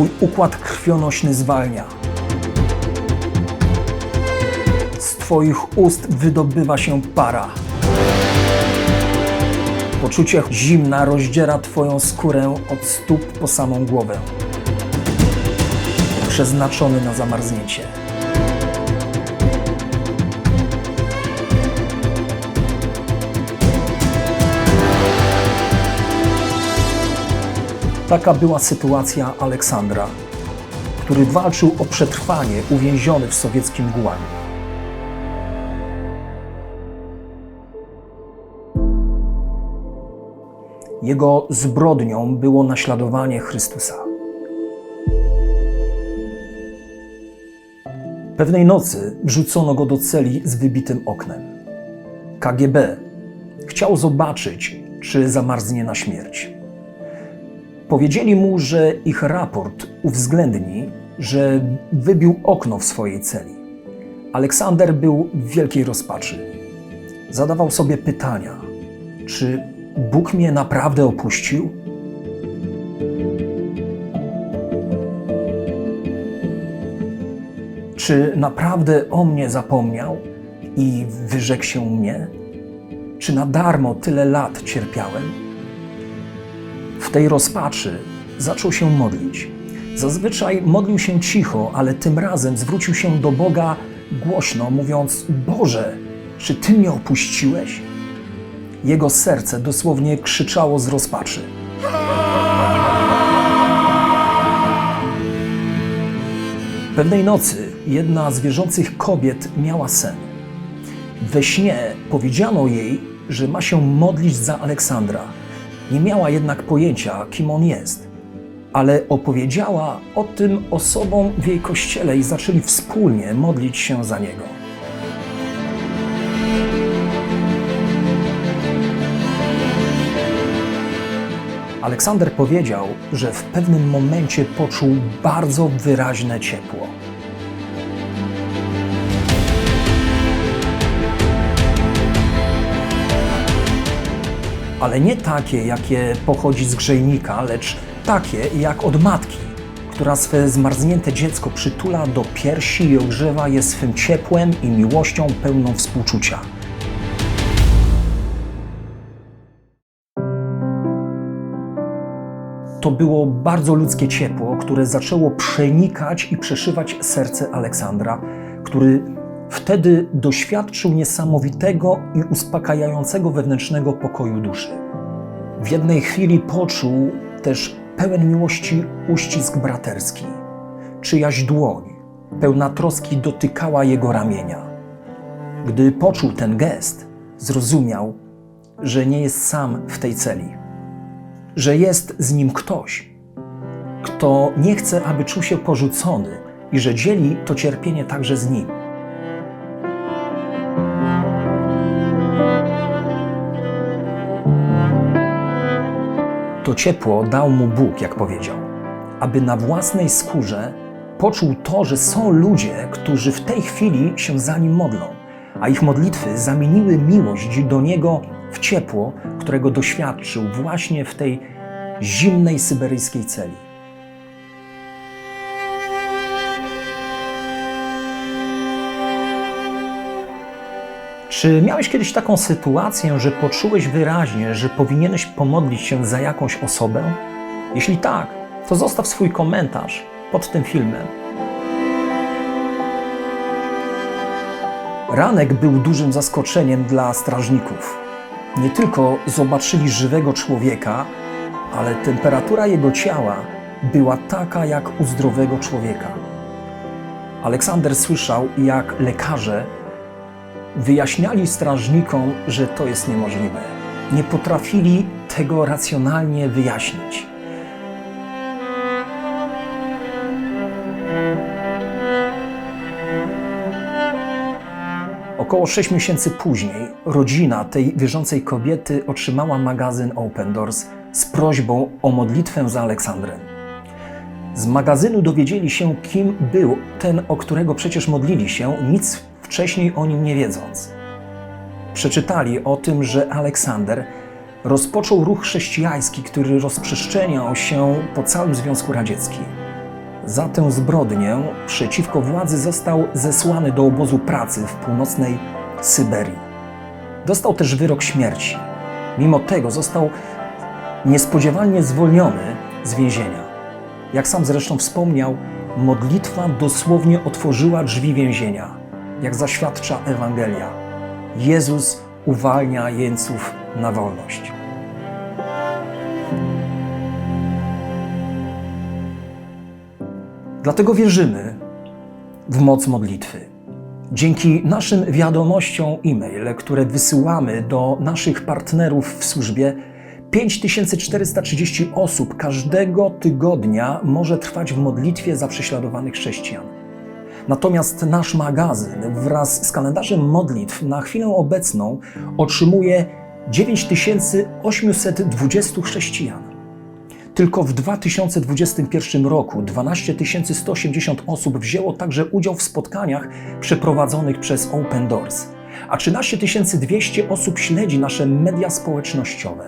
Twój układ krwionośny zwalnia. Z Twoich ust wydobywa się para. Poczucie zimna rozdziera Twoją skórę od stóp po samą głowę. Przeznaczony na zamarznięcie. Taka była sytuacja Aleksandra, który walczył o przetrwanie uwięziony w sowieckim gułaniu. Jego zbrodnią było naśladowanie Chrystusa. Pewnej nocy wrzucono go do celi z wybitym oknem. KGB chciał zobaczyć, czy zamarznie na śmierć. Powiedzieli mu, że ich raport uwzględni, że wybił okno w swojej celi. Aleksander był w wielkiej rozpaczy. Zadawał sobie pytania: czy Bóg mnie naprawdę opuścił? Czy naprawdę o mnie zapomniał i wyrzekł się mnie? Czy na darmo tyle lat cierpiałem? W tej rozpaczy zaczął się modlić. Zazwyczaj modlił się cicho, ale tym razem zwrócił się do Boga głośno, mówiąc: Boże, czy Ty mnie opuściłeś? Jego serce dosłownie krzyczało z rozpaczy. Pewnej nocy jedna z wierzących kobiet miała sen. We śnie powiedziano jej, że ma się modlić za Aleksandra. Nie miała jednak pojęcia, kim on jest, ale opowiedziała o tym osobom w jej kościele i zaczęli wspólnie modlić się za niego. Aleksander powiedział, że w pewnym momencie poczuł bardzo wyraźne ciepło. Ale nie takie, jakie pochodzi z grzejnika, lecz takie jak od matki, która swe zmarznięte dziecko przytula do piersi i ogrzewa je swym ciepłem i miłością pełną współczucia. To było bardzo ludzkie ciepło, które zaczęło przenikać i przeszywać serce Aleksandra, który wtedy doświadczył niesamowitego i uspokajającego wewnętrznego pokoju duszy. W jednej chwili poczuł też pełen miłości uścisk braterski. Czyjaś dłoń, pełna troski, dotykała jego ramienia. Gdy poczuł ten gest, zrozumiał, że nie jest sam w tej celi, że jest z nim ktoś, kto nie chce, aby czuł się porzucony i że dzieli to cierpienie także z nim. Ciepło dał mu Bóg, jak powiedział, aby na własnej skórze poczuł to, że są ludzie, którzy w tej chwili się za nim modlą, a ich modlitwy zamieniły miłość do niego w ciepło, którego doświadczył właśnie w tej zimnej syberyjskiej celi. Czy miałeś kiedyś taką sytuację, że poczułeś wyraźnie, że powinieneś pomodlić się za jakąś osobę? Jeśli tak, to zostaw swój komentarz pod tym filmem. Ranek był dużym zaskoczeniem dla strażników. Nie tylko zobaczyli żywego człowieka, ale temperatura jego ciała była taka jak u zdrowego człowieka. Aleksander słyszał, jak lekarze wyjaśniali strażnikom, że to jest niemożliwe. Nie potrafili tego racjonalnie wyjaśnić. Około 6 miesięcy później rodzina tej wierzącej kobiety otrzymała magazyn Open Doors z prośbą o modlitwę za Aleksandrem. Z magazynu dowiedzieli się, kim był ten, o którego przecież modlili się, nic wcześniej o nim nie wiedząc. Przeczytali o tym, że Aleksander rozpoczął ruch chrześcijański, który rozprzestrzeniał się po całym Związku Radzieckim. Za tę zbrodnię przeciwko władzy został zesłany do obozu pracy w północnej Syberii. Dostał też wyrok śmierci. Mimo tego został niespodziewanie zwolniony z więzienia. Jak sam zresztą wspomniał, modlitwa dosłownie otworzyła drzwi więzienia, jak zaświadcza Ewangelia. Jezus uwalnia jeńców na wolność. Dlatego wierzymy w moc modlitwy. Dzięki naszym wiadomościom e-mail, które wysyłamy do naszych partnerów w służbie, 5430 osób każdego tygodnia może trwać w modlitwie za prześladowanych chrześcijan. Natomiast nasz magazyn wraz z kalendarzem modlitw na chwilę obecną otrzymuje 9820 chrześcijan. Tylko w 2021 roku 12 180 osób wzięło także udział w spotkaniach przeprowadzonych przez Open Doors, a 13 200 osób śledzi nasze media społecznościowe.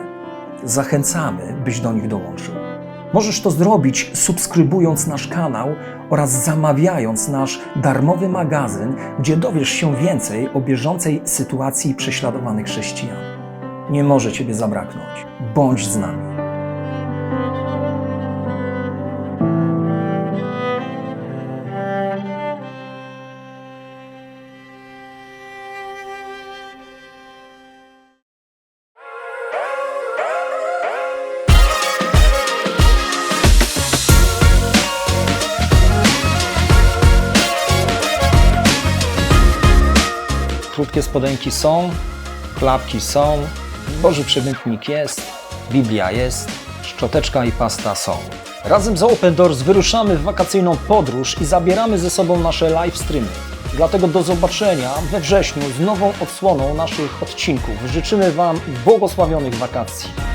Zachęcamy, byś do nich dołączył. Możesz to zrobić subskrybując nasz kanał oraz zamawiając nasz darmowy magazyn, gdzie dowiesz się więcej o bieżącej sytuacji prześladowanych chrześcijan. Nie może Ciebie zabraknąć. Bądź z nami. Krótkie spodenki są, klapki są, Boży przemytnik jest, Biblia jest, szczoteczka i pasta są. Razem z Open Doors wyruszamy w wakacyjną podróż i zabieramy ze sobą nasze live streamy. Dlatego do zobaczenia we wrześniu z nową odsłoną naszych odcinków. Życzymy Wam błogosławionych wakacji.